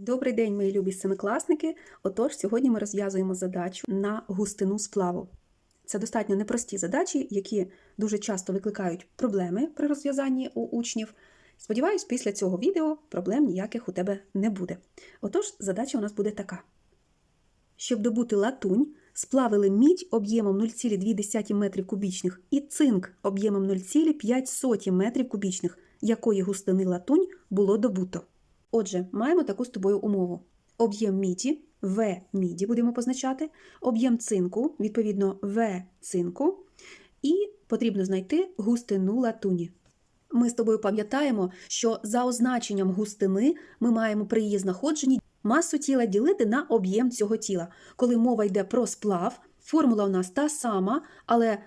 Добрий день, мої любі семикласники. Отож, сьогодні ми розв'язуємо задачу на густину сплаву. Це достатньо непрості задачі, які дуже часто викликають проблеми при розв'язанні у учнів. Сподіваюсь, після цього відео проблем ніяких у тебе не буде. Отож, задача у нас буде така: щоб добути латунь, сплавили мідь об'ємом 0,2 метрів кубічних і цинк об'ємом 0,5 метрів кубічних, якої густини латунь було добуто. Отже, маємо таку з тобою умову. Об'єм міді, В міді будемо позначати, об'єм цинку, відповідно, В цинку, і потрібно знайти густину латуні. Ми з тобою пам'ятаємо, що за означенням густини ми маємо при її знаходженні масу тіла ділити на об'єм цього тіла. Коли мова йде про сплав, формула у нас та сама, але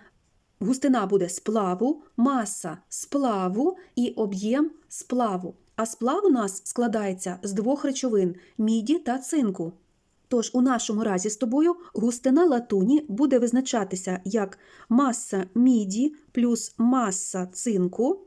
густина буде сплаву, маса сплаву і об'єм сплаву. А сплав у нас складається з двох речовин міді та цинку. Тож у нашому разі з тобою густина латуні буде визначатися як маса міді плюс маса цинку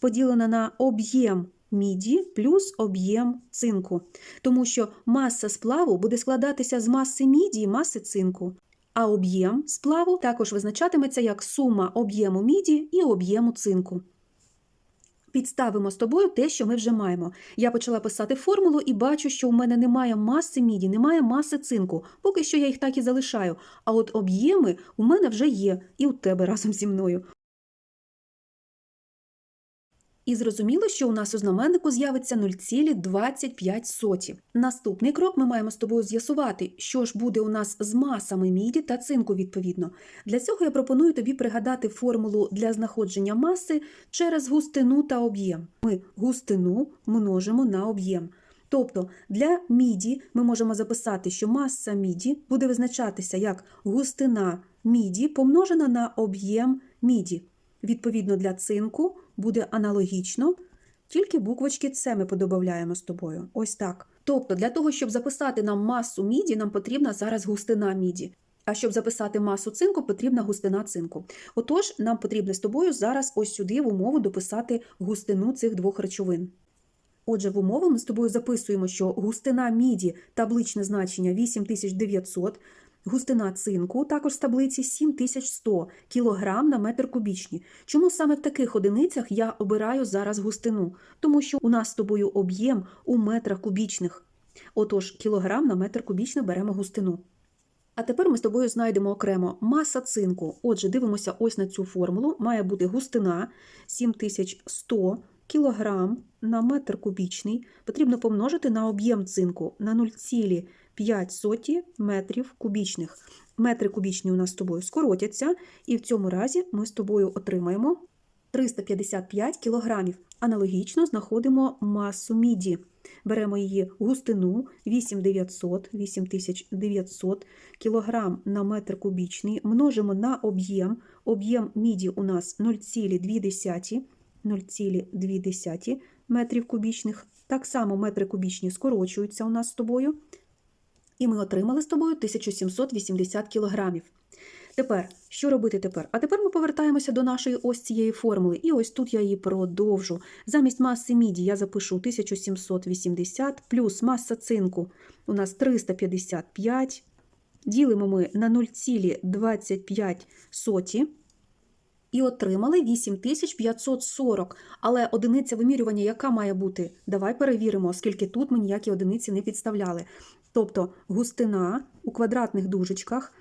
поділена на об'єм міді плюс об'єм цинку. Тому що маса сплаву буде складатися з маси міді і маси цинку. А об'єм сплаву також визначатиметься як сума об'єму міді і об'єму цинку. Підставимо з тобою те, що ми вже маємо. Я почала писати формулу і бачу, що у мене немає маси міді, немає маси цинку. Поки що я їх так і залишаю. А от об'єми у мене вже є, і у тебе разом зі мною. І зрозуміло, що у нас у знаменнику з'явиться 0,25. Наступний крок ми маємо з тобою з'ясувати, що ж буде у нас з масами міді та цинку відповідно. Для цього я пропоную тобі пригадати формулу для знаходження маси через густину та об'єм. Ми густину множимо на об'єм. Тобто для міді ми можемо записати, що маса міді буде визначатися як густина міді помножена на об'єм міді. Відповідно, для цинку буде аналогічно, тільки буквочки С ми подобавляємо з тобою. Ось так. Тобто, для того, щоб записати нам масу міді, нам потрібна зараз густина міді. А щоб записати масу цинку, потрібна густина цинку. Отож, нам потрібно з тобою зараз ось сюди в умову дописати густину цих двох речовин. Отже, в умову ми з тобою записуємо, що густина міді табличне значення 8900, Густина цинку також з таблиці 7100 кг на метр кубічний. Чому саме в таких одиницях я обираю зараз густину? Тому що у нас з тобою об'єм у метрах кубічних. Отож, кілограм на метр кубічний беремо густину. А тепер ми з тобою знайдемо окремо маса цинку. Отже, дивимося ось на цю формулу. Має бути густина 7100 кг на метр кубічний. Потрібно помножити на об'єм цинку на 0,5 5 соті метрів кубічних. Метри кубічні у нас з тобою скоротяться, і в цьому разі ми з тобою отримаємо 355 кілограмів. Аналогічно знаходимо масу міді. Беремо її густину 8900 8900 кг на метр кубічний, множимо на об'єм. Об'єм міді у нас 0,2 0,2 метрів кубічних. Так само метри кубічні скорочуються у нас з тобою. І ми отримали з тобою 1780 кілограмів. Тепер, що робити тепер? А тепер ми повертаємося до нашої ось цієї формули. І ось тут я її продовжу. Замість маси міді я запишу 1780 плюс маса цинку у нас 355. Ділимо ми на 0,25 соті. І отримали 8540. Але одиниця вимірювання, яка має бути? Давай перевіримо, оскільки тут ми ніякі одиниці не підставляли. Тобто густина у квадратних дужечках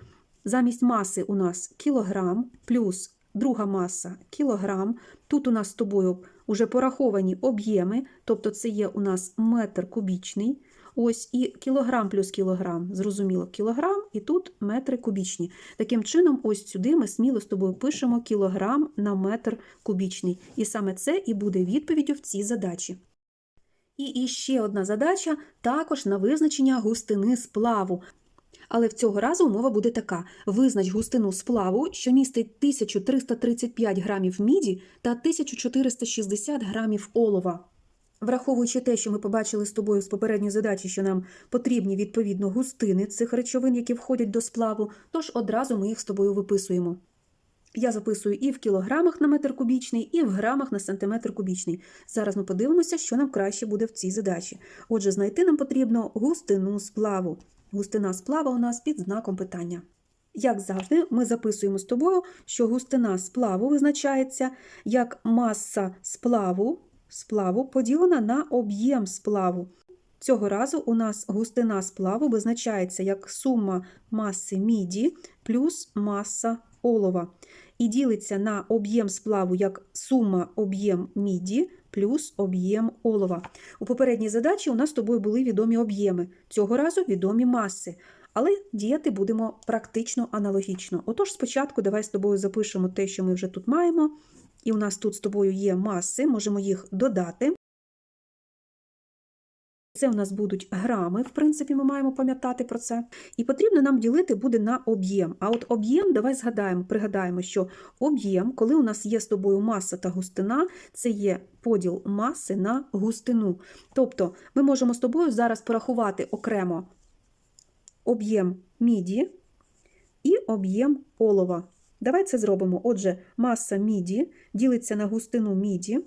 замість маси у нас кілограм плюс друга маса кілограм. Тут у нас з тобою вже пораховані об'єми, тобто це є у нас метр кубічний. Ось і кілограм плюс кілограм, зрозуміло, кілограм, і тут метри кубічні. Таким чином, ось сюди ми сміло з тобою пишемо кілограм на метр кубічний. І саме це і буде відповіддю в цій задачі. І іще одна задача також на визначення густини сплаву. Але в цього разу умова буде така: визнач густину сплаву, що містить 1335 грамів міді та 1460 грамів олова. Враховуючи те, що ми побачили з тобою з попередньої задачі, що нам потрібні відповідно густини цих речовин, які входять до сплаву, тож одразу ми їх з тобою виписуємо. Я записую і в кілограмах на метр кубічний, і в грамах на сантиметр кубічний. Зараз ми подивимося, що нам краще буде в цій задачі. Отже, знайти нам потрібно густину сплаву. Густина сплава у нас під знаком питання. Як завжди, ми записуємо з тобою, що густина сплаву визначається як маса сплаву, сплаву поділена на об'єм сплаву. Цього разу у нас густина сплаву визначається як сума маси міді плюс маса олова. І ділиться на об'єм сплаву як сума об'єм міді плюс об'єм олова. У попередній задачі у нас з тобою були відомі об'єми, цього разу відомі маси. Але діяти будемо практично аналогічно. Отож, спочатку давай з тобою запишемо те, що ми вже тут маємо. І у нас тут з тобою є маси, можемо їх додати. Це у нас будуть грами, в принципі, ми маємо пам'ятати про це. І потрібно нам ділити буде на об'єм. А от об'єм, давай згадаємо, пригадаємо, що об'єм, коли у нас є з тобою маса та густина, це є поділ маси на густину. Тобто ми можемо з тобою зараз порахувати окремо об'єм міді і об'єм олова. Давай це зробимо. Отже, маса міді ділиться на густину міді.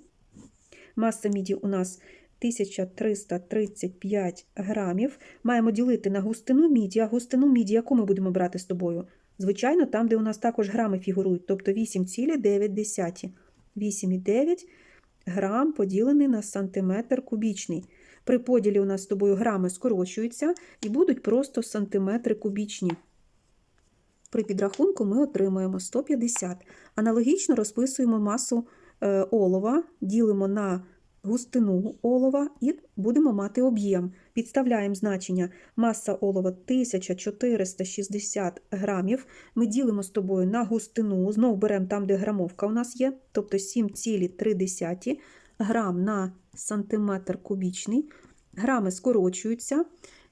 Маса міді у нас 1335 грамів. Маємо ділити на густину міді, а густину міді, яку ми будемо брати з тобою? Звичайно, там, де у нас також грами фігурують, тобто 8,9. 8,9 грам поділений на сантиметр кубічний. При поділі у нас з тобою грами скорочуються і будуть просто сантиметри кубічні. При підрахунку ми отримуємо 150. Аналогічно розписуємо масу е, олова, ділимо на густину олова і будемо мати об'єм. Підставляємо значення маса олова 1460 грамів. Ми ділимо з тобою на густину, знову беремо там, де грамовка у нас є, тобто 7,3 грам на сантиметр кубічний. Грами скорочуються,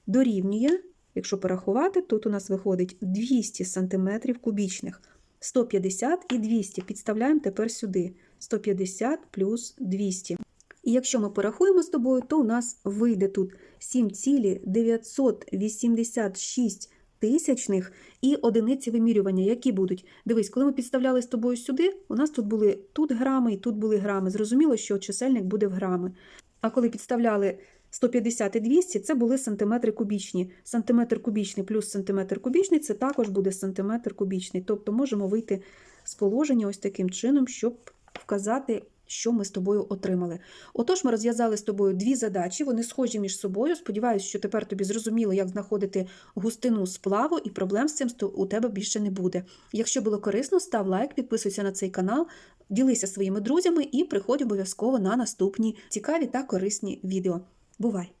дорівнює, якщо порахувати, тут у нас виходить 200 сантиметрів кубічних. 150 і 200 підставляємо тепер сюди. 150 плюс 200. І якщо ми порахуємо з тобою, то у нас вийде тут 7,986 тисячних і одиниці вимірювання, які будуть. Дивись, коли ми підставляли з тобою сюди, у нас тут були тут грами і тут були грами. Зрозуміло, що чисельник буде в грами. А коли підставляли 150 і 200, це були сантиметри кубічні. Сантиметр кубічний плюс сантиметр кубічний це також буде сантиметр кубічний. Тобто можемо вийти з положення ось таким чином, щоб вказати, що ми з тобою отримали. Отож, ми розв'язали з тобою дві задачі, вони схожі між собою. Сподіваюся, що тепер тобі зрозуміло, як знаходити густину сплаву, і проблем з цим у тебе більше не буде. Якщо було корисно, став лайк, підписуйся на цей канал, ділися своїми друзями і приходь обов'язково на наступні цікаві та корисні відео. Бувай!